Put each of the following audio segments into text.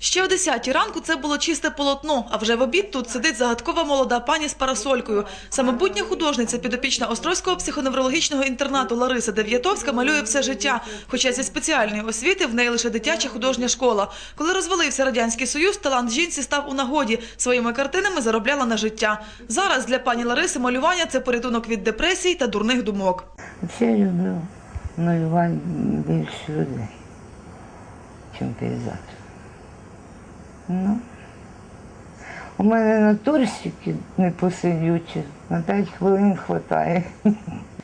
Ще о 10 ранку це було чисте полотно, а вже в обід тут сидить загадкова молода пані з парасолькою. Самобутня художниця, підопічна Острозького психоневрологічного інтернату Лариса Дев'ятовська малює все життя. Хоча зі спеціальної освіти в неї лише дитяча художня школа. Коли розвалився Радянський Союз, талант жінці став у нагоді. Своїми картинами заробляла на життя. Зараз для пані Лариси малювання – це порятунок від депресій та дурних думок. Взагалі люблю малювати більше людей, ніж пейзаж. Ну, у мене натурщики непосидючі, на 5 хвилин вистачає.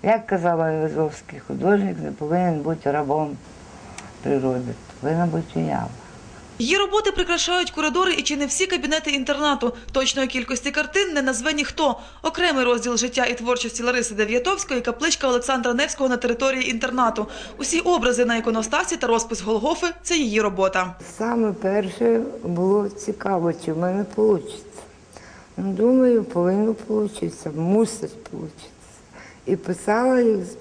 Як казала Язовський, художник не повинен бути рабом природи, повинна бути уява. Її роботи прикрашають курадори і чи не всі кабінети інтернату. Точної кількості картин не назве ніхто. Окремий розділ життя і творчості Лариси Дев'ятовської – капличка Олександра Невського на території інтернату. Усі образи на іконостасі та розпис Голгофи – це її робота. Саме перше було цікаво, чи в мене вийде. Ну, думаю, повинно вийти, мусить вийти. І писала їх з,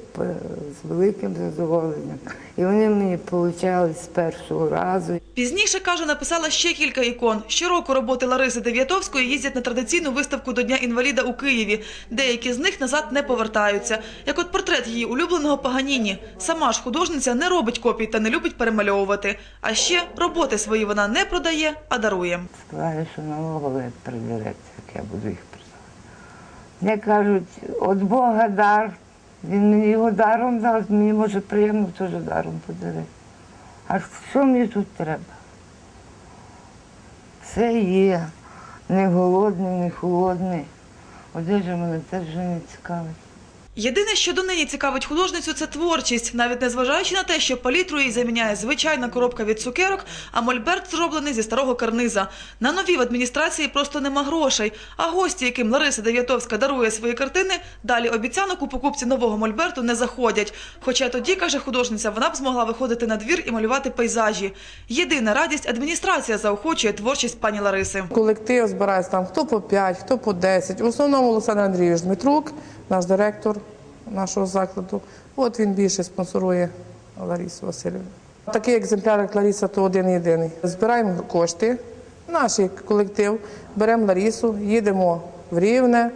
з великим задоволенням. І вони мені получали з першого разу. Пізніше, каже, написала ще кілька ікон. Щороку роботи Лариси Дев'ятовської їздять на традиційну виставку до Дня інваліда у Києві. Деякі з них назад не повертаються. Як от портрет її улюбленого Паганіні. Сама ж художниця не робить копій та не любить перемальовувати. А ще роботи свої вона не продає, а дарує. Сказали, що налогові прибереться, як я буду їх продавати. Як кажуть, от Бога дар, він мені його даром дав, мені може приємно теж даром подарити. А що мені тут треба? Все є, не голодний, не холодний. Одежа мене теж не цікавить. Єдине, що до неї цікавить художницю, це творчість, навіть незважаючи на те, що палітру їй заміняє звичайна коробка від цукерок, а мольберт зроблений зі старого карниза. На нові в адміністрації просто нема грошей. А гості, яким Лариса Дев'ятовська дарує свої картини, далі обіцянок у покупці нового мольберту не заходять. Хоча тоді, каже художниця, вона б змогла виходити на двір і малювати пейзажі. Єдина радість адміністрація заохочує творчість пані Лариси. Колектив збирається там хто по 5, хто по 10. В основному Олександр Андрійович Дмитрук, наш директор нашого закладу. От він більше спонсорує Ларису Васильівну. Такий екземпляр, як Лариса, то один єдиний. Збираємо кошти, наш колектив, беремо Ларису, їдемо в Рівне,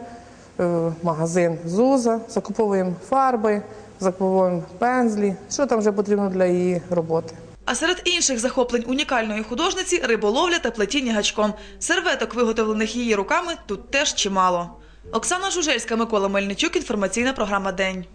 в магазин Зуза, закуповуємо фарби, закуповуємо пензлі, що там вже потрібно для її роботи. А серед інших захоплень унікальної художниці риболовля та плетіння гачком. Серветок, виготовлених її руками, тут теж чимало. Оксана Жужельська, Микола Мельничук. Інформаційна програма День.